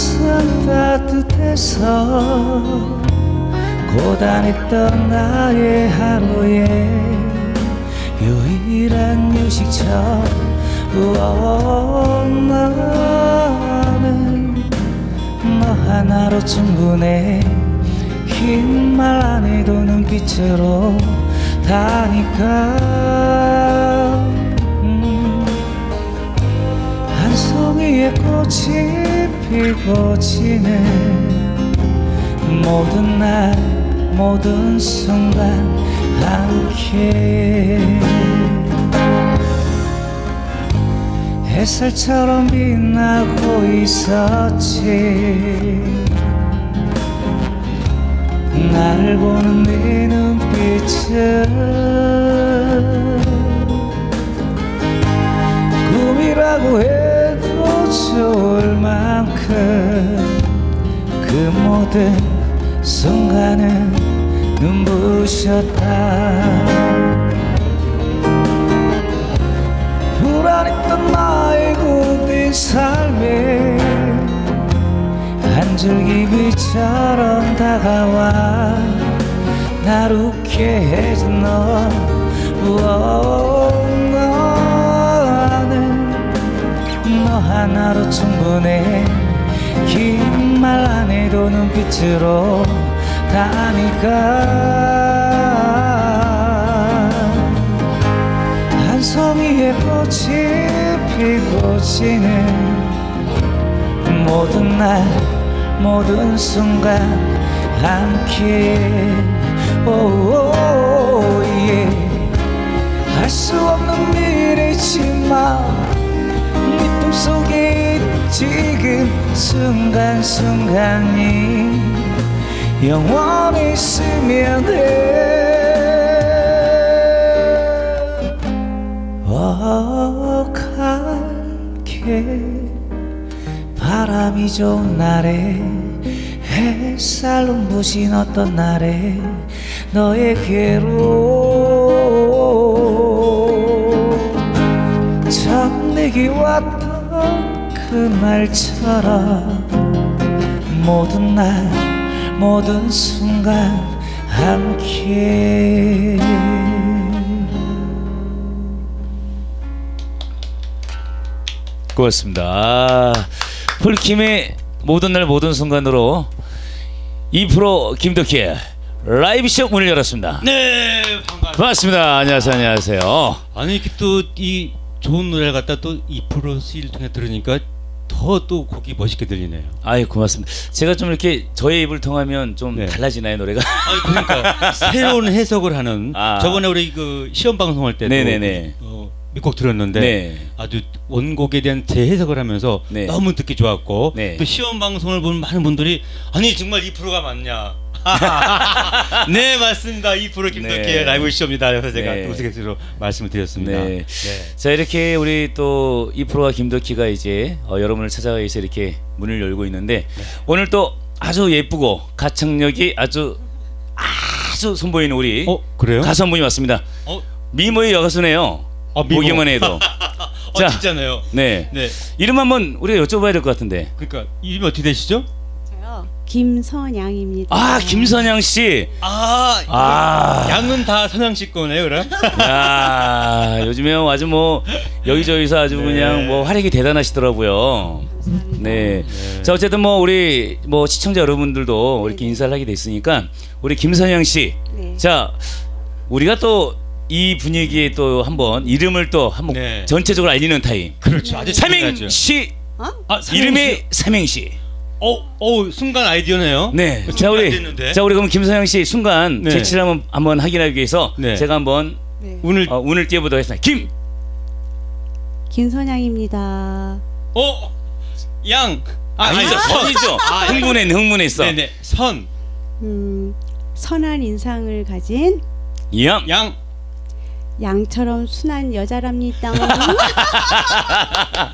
항상 따뜻해서 고단했던 나의 하루에 유일한 우어 나는 너 하나로 충분해. 긴 말 안 해도 눈빛으로 다니까 송이의 꽃이 피고 지는 모든 날 모든 순간 함께. 햇살처럼 빛나고 있었지. 나를 보는 네 눈빛은 꿈이라고 해 도 좋을 만큼 그 모든 순간은 눈부셨다. 불안했던 나의 굳은 삶에 한 줄기 빛처럼 다가와. 날 웃게 해준 너 우어, 하나로 충분해. 긴 말 안 해도 눈빛으로 다니까. 한 송이의 꽃이 피고 지는 모든 날 모든 순간 함께. 할수 없는 일이지만 네 품속에 지금 순간순간이 영원히 돼. 어갈게. 바람이 좋은 날에 햇살 눈부신 어떤 날에 너에게로 처음 내게 왔던 그날처럼 모든 날 모든 순간 함께 고맙습니다. 아, 폴킴의 모든 날 모든 순간으로 2프로 김덕희의 라이브쇼 문을 열었습니다. 네 반갑습니다. 반갑습니다. 안녕하세요. 안녕하세요. 아니 이렇게 또 이 좋은 노래를 갖다 또2% C를 통해 들으니까 더 또 곡이 멋있게 들리네요. 아유 고맙습니다. 제가 좀 이렇게 저의 입을 통하면 좀 네. 달라지나요 노래가? 아 그러니까 새로운 해석을 하는 아. 저번에 우리 그 시험 방송할 때도 네네네. 어, 몇곡 들었는데 네. 아주 원곡에 대한 재해석을 하면서 네. 너무 듣기 좋았고 네. 또 시험 방송을 본 많은 분들이 아니 정말 2%가 맞냐? 네 맞습니다. 2% 김덕희의 네. 라이브 쇼입니다. 그래서 제가 네. 우스갯소리로 말씀을 드렸습니다. 네. 자 이렇게 우리 또 2프로와 김덕희가 이제 어, 여러분을 찾아가기 위해서 이렇게 문을 열고 있는데 네. 오늘 또 아주 예쁘고 가창력이 아주 아주 선보이는 우리 어 그래요? 가수 한 분이 왔습니다. 어, 미모의 여가수네요. 아, 미모. 보기만 해도. 어 자. 진짜네요. 네. 네. 이름 한번 우리가 여쭤봐야 될 것 같은데. 그러니까 이름이 어떻게 되시죠? 김선양입니다. 아 김선양 씨. 아, 아. 양은 다 선양씨 거네요, 그럼? 야 요즘에 아주 뭐 여기저기서 아주 네. 그냥 뭐 활약이 대단하시더라고요. 네. 네. 자 어쨌든 뭐 우리 뭐 시청자 여러분들도 이렇게 인사를 하게 됐으니까 우리 김선양 씨. 네. 자 우리가 또 이 분위기에 또 한번 이름을 또 한번 네. 전체적으로 알리는 타임. 그렇죠. 아주 중요하죠. 삼행시 어? 아, 삼행시. 이름이 삼행시. 어, 어, 순간 아이디어네요. 네. 준비 자안 우리 됐는데. 자 우리 그럼 김선양 씨 순간 네. 재치를 한번 한번 확인하기 위해서 네. 제가 한번 네. 오늘 어, 운을 띄워보도록 하겠습니다. 김. 김선양입니다. 어, 양. 아니죠 선이죠. 흥분했 흥분했어. 네네. 선, 음, 선한 인상을 가진 양. 양. 양처럼 순한 여자랍니다.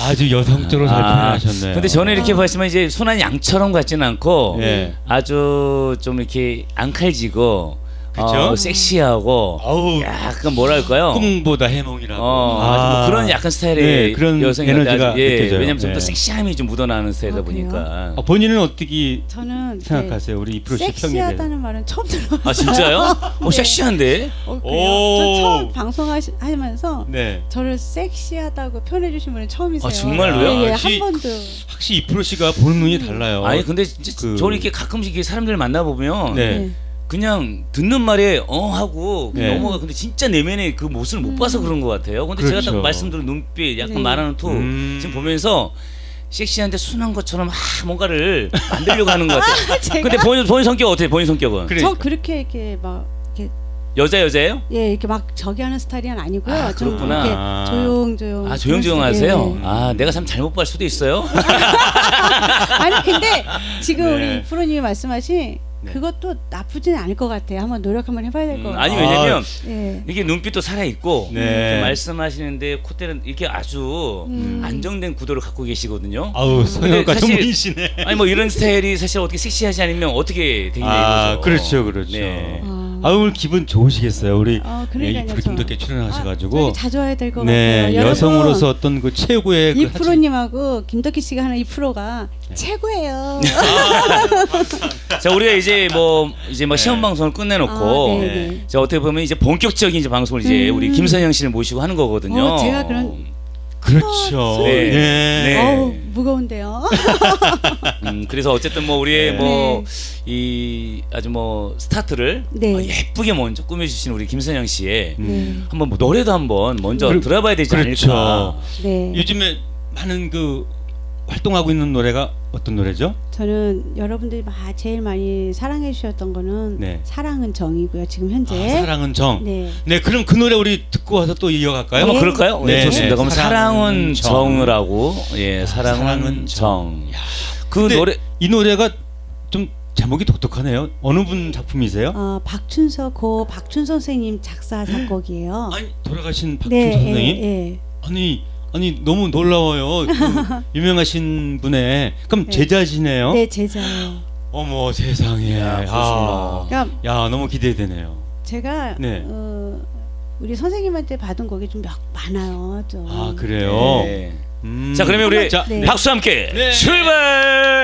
아주 여성적으로 잘 아, 표현하셨네요. 근데 저는 이렇게 봤지만 이제 순한 양처럼 같지는 않고 네. 아주 좀 이렇게 앙칼지고 그죠? 어, 섹시하고 아우 약간 뭐랄까요? 꿈보다 해몽이라고. 어, 아주 뭐 그런 약간 스타일의 네, 그런 여성인데 에너지가 아주, 예, 느껴져요. 왜냐면 좀 더 네. 섹시함이 좀 묻어나는 스타일이다 아, 그래요? 보니까. 아, 본인은 어떻게 저는 네, 생각하세요? 우리 이프로 씨 평에 대해서. 섹시하다는 말은 처음 들어봤어요. 아 진짜요? 어 네. 섹시한데? 어, 오. 그래요? 저 처음 방송하면서 네. 저를 섹시하다고 표현해 주신 분은 처음이세요. 아, 정말로요? 예, 예, 역시- 한 번도. 확실히 이프로 씨가 보는 눈이 달라요. 아니 근데 진짜 그- 저는 이렇게 가끔씩 이렇게 사람들 만나 보면 네. 네. 그냥 듣는 말에 어 하고 네. 넘어가. 근데 진짜 내면의 그 모습을 못 봐서 그런 것 같아요. 근데 제가 그렇죠. 딱 말씀드린 눈빛, 약간 네. 말하는 투 음. 지금 보면서 섹시한데 순한 것처럼 아, 뭔가를 만들려고 하는 것 같아요. 제가 근데 본인 본인 성격 어때요? 본인 성격은. 저 그렇게 이렇게 막 이렇게 여자 여자예요? 예 이렇게 막 저기 하는 스타일은 아니고요. 아, 좀 그렇구나. 이렇게 조용조용. 아 조용조용하세요. 스타일. 아 내가 참 잘못 볼 수도 있어요. 아니 근데 지금 네. 우리 프로님이 말씀하신 네. 그것도 나쁘지는 않을 것 같아요. 한번 노력 한번 해봐야 될 것 음, 같아요. 아니 왜냐면 예. 이게 눈빛도 살아 있고 네. 말씀하시는데 콧대는 이렇게 아주 음. 안정된 구도를 갖고 계시거든요. 아우 성형과 사실- 전문이시네. 아니 뭐 이런 스타일이 사실 어떻게 섹시하지 않으면 어떻게 되겠냐 아, 이거죠. 그렇죠, 그렇죠. 네. 아, 아 오늘 기분 좋으시겠어요. 우리 아, 예, 그러니까요. 이프로 저- 김덕기 아, 출연하셔가지고 저희 자주 와야 될 것 네 같아요. 여러분, 여성으로서 어떤 그 최고의 이그 프로님하고 김덕기 씨가 하는 이 프로가 네. 최고예요. 자 우리가 이제 뭐 이제 막 시험 네. 방송을 끝내놓고 아, 네, 네. 네. 자 어떻게 보면 이제 본격적인 이제 방송을 이제 음. 우리 김선영 씨를 모시고 하는 거거든요. 어, 제가 그런- 그렇죠. 네. 네. 네. 어우 무거운데요. 음, 그래서 어쨌든 뭐 우리의 네. 뭐이 아주 뭐 스타트를 네. 어, 예쁘게 먼저 꾸며주신 우리 김선영 씨의 음. 한번 뭐 노래도 한번 먼저 그- 들어봐야 되지 그렇죠. 않을까. 네. 요즘에 많은 그 활동하고 있는 노래가 어떤 노래죠? 저는 여러분들이 마- 제일 많이 사랑해 주셨던 거는 네. 사랑은 정이고요. 지금 현재. 아, 사랑은 정. 네. 네. 그럼 그 노래 우리 듣고 와서 또 이어갈까요? 한번 네. 그럴까요? 네, 네, 좋습니다. 네. 그럼 사랑은 사랑은 정. 정을 하고 예, 사랑은, 사랑은 정. 야, 그 근데 노래 이 노래가 좀 제목이 독특하네요. 어느 분 작품이세요? 어, 박춘서 고 박춘서 선생님 작사 작곡이에요. 아니 돌아가신 박준서 네, 선생님? 예, 예. 아니 아니 너무 놀라워요. 그 유명하신 분의 그럼 네. 제자시네요. 네, 제자요. 어머 세상에. 야, 아. 그러니까 야 너무 기대되네요. 제가 네. 어, 우리 선생님한테 받은 곡이 좀 몇 많아요. 좀. 아 그래요. 네. 음. 자 그러면 우리 자, 네. 박수 함께 네. 출발.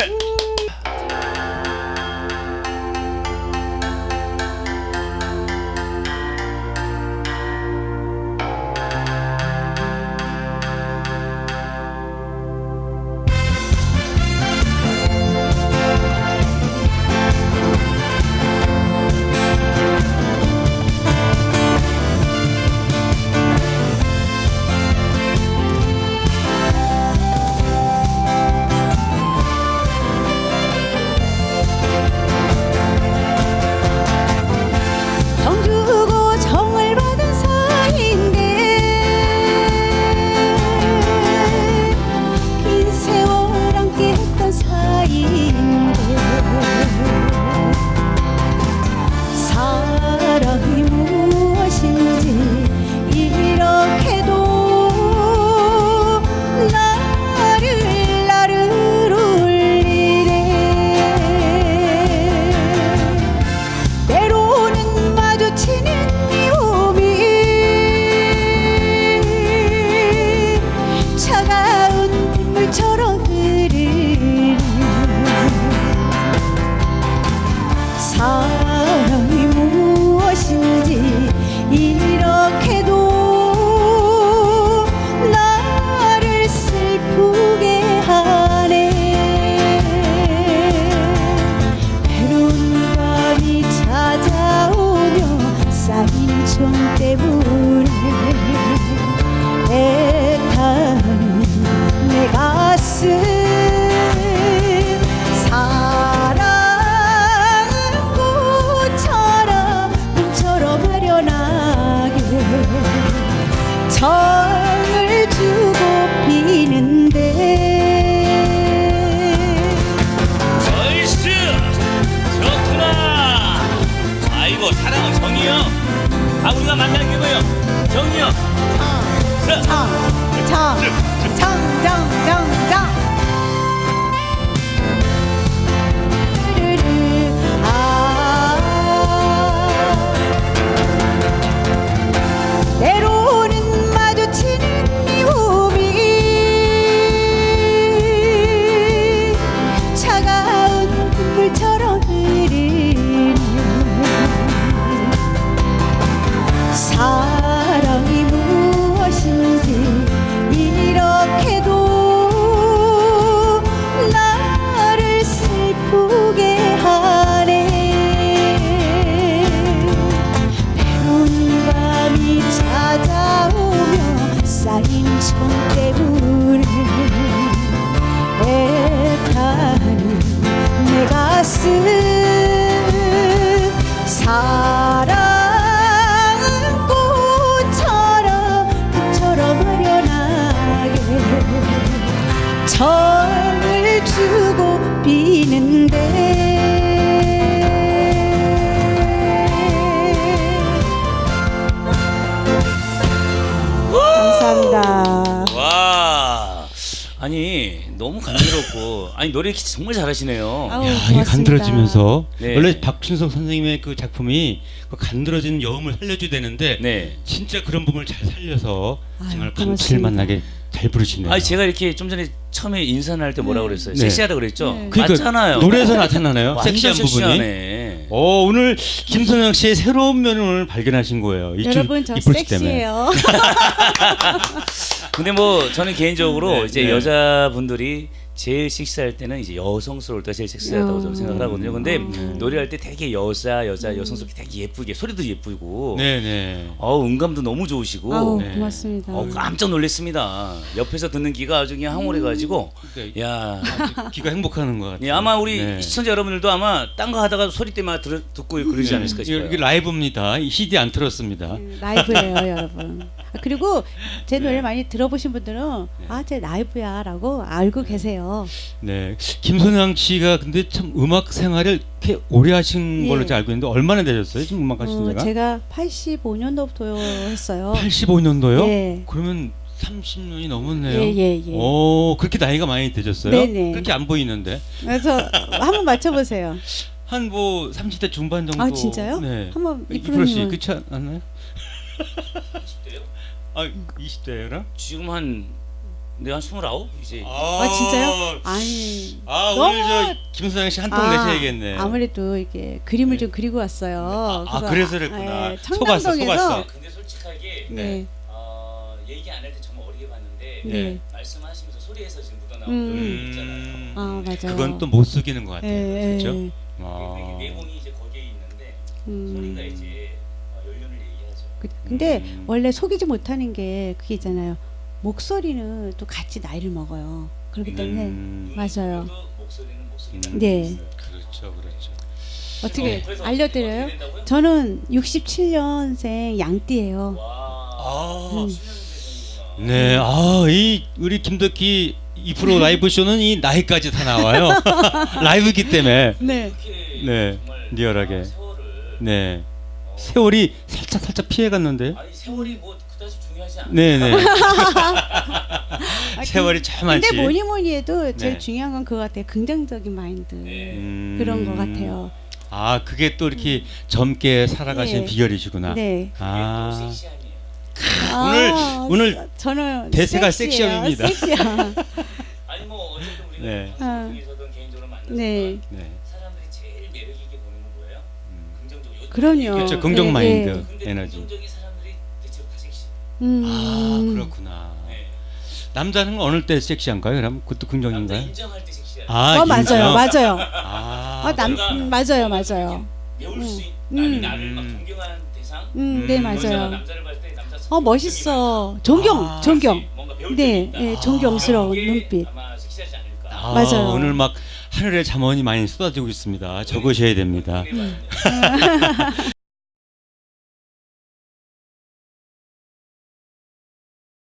아니 너무 간지럽고 아니 노래 정말 잘하시네요. 아우, 야, 이게 고맙습니다. 간드러지면서 네. 원래 박춘석 선생님의 그 작품이 그 간드러지는 여음을 살려줘야 되는데 네. 진짜 그런 부분을 잘 살려서 아유, 정말 고맙습니다. 감칠맛 나게 잘 부르시네요. 아니 제가 이렇게 좀 전에 처음에 인사를 할때 뭐라 고 그랬어요? 네. 섹시하다 그랬죠? 네. 그러니까 맞잖아요. 노래에서 나타나나요? 완전 섹시한 부분이. 섹시하네. 오 오늘 김선영 씨의 새로운 면을 오늘 발견하신 거예요. 이 춤- 여러분 저이 프로젝트 때문에. 섹시해요. 근데 뭐 저는 개인적으로 네, 이제 네. 여자분들이 제일 섹시할 때는 이제 여성스러울 때 제일 섹시하다고 어. 저는 생각을 하거든요. 근데 음. 노래할 때 되게 여자 여자 여성스럽게 되게 예쁘게 소리도 예쁘고 네네. 어 음감도 너무 좋으시고 아우 네. 고맙습니다. 어, 깜짝 놀랐습니다. 옆에서 듣는 귀가 아주 그냥 황홀해 가지고 그러니까 야 귀가 행복하는 것 같아요. 예, 아마 우리 네. 시청자 여러분들도 아마 딴 거 하다가 소리 때문에 들, 듣고 그러지 않을까 싶어요. 이게 라이브입니다. 이 CD 안 틀었습니다. 음, 라이브예요, 여러분. 아, 그리고 제 노래 많이 들어보신 분들은 아, 제 라이브야라고 알고 계세요. 네. 김선영 씨가 근데 참 음악 생활을 이렇게 오래 하신 예. 걸로 제가 알고 있는데 얼마나 되셨어요? 지금 음악 하신 어, 지가? 제가 85년도부터 했어요. 85년도요? 예. 그러면 30년이 넘었네요. 예, 예, 예. 오, 그렇게 나이가 많이 되셨어요? 네네. 그렇게 안 보이는데. 그래서 한번 맞춰보세요. 한 뭐 30대 중반 정도. 아 진짜요? 네. 한번 이프로 씨 이프로님은 그렇지 않나요? 20대요? 아, 20대라? 지금 한 내가 한 29? 이제 아 진짜요? 아니 아, 너무- 오늘 저 김선영 씨 한통 아, 내셔야겠네. 아무래도 이게 그림을 좀 그리고 왔어요. 아, 그래서 그랬구나. 속았어, 청담동에서 속았어. 근데 솔직하게 네, 어, 얘기 안 할 때 정말 어리게 봤는데 네. 말씀하시면서 소리에서 지금 묻어나오는 음. 음. 있잖아요. 음, 아 맞아요. 그건 또못 속이는 것 같아요. 예, 그렇죠? 예. 아. 내공이 이제 거기에 있는데 음. 소리가 이제 근데 음. 원래 속이지 못하는 게 그게 있잖아요. 목소리는 또 같이 나이를 먹어요. 그렇기 때문에 음, 맞아요. 목소리는. 네. 그렇죠, 그렇죠. 어떻게 어, 알려드려요? 저는 67년생 양띠예요. 와. 아. 음. 10년 전이구나. 네, 아, 이 우리 김덕희 이 프로 라이브 쇼는 이 나이까지 다 나와요. 라이브기 때문에. 네. 네, 정말 리얼하게. 세월을 네. 어, 세월이 살짝 살짝 피해 갔는데. 아니 세월이 뭐 그다지 중요하지 않아. 네, 네. 아, 세월이 참 많지. 근데 뭐니 뭐니 해도 제일 네. 중요한 건 그거 같아요. 긍정적인 마인드. 네. 음. 그런 것 같아요. 아, 그게 또 이렇게 젊게 살아가신 네. 비결이시구나. 네. 아. 또 섹시함이에요. 오늘- 아, 오늘 저는 대세가 섹시해요. 섹시함입니다. 섹시함. 아니 뭐 어쨌든 우리가 네. 방송 중에서든 개인적으로 만났지만 네. 네. 사람들이 제일 매력 있게 보는 건 뭐예요? 음. 긍정적이고. 그럼요. 그렇죠. 긍정 네, 마인드. 네. 에너지. 긍정적인 사람들이 대체로 다 섹시. 음. 아, 그렇구나. 네. 남자는 어느 때 섹시한가요? 그럼 그것도 남자 긍정인가요? 인정할 때 섹시해요. 아, 어, 맞아요? 맞아요. 아, 아, 남, 음, 맞아요, 맞아요. 배울 수 있, 음. 나를 나를 막 음. 존경하는 대상. 음, 네, 음, 여자가 맞아요. 남자를 봤을 때 남자 어, 멋있어. 존경, 아, 존경. 뭔가 배울 네, 점이 있다. 네, 존경스러운 그런 게 눈빛. 아마 섹시하지 않을까. 아, 맞아요. 오늘 막 하늘에 잠원이 많이 쏟아지고 있습니다. 적으셔야 됩니다. 음.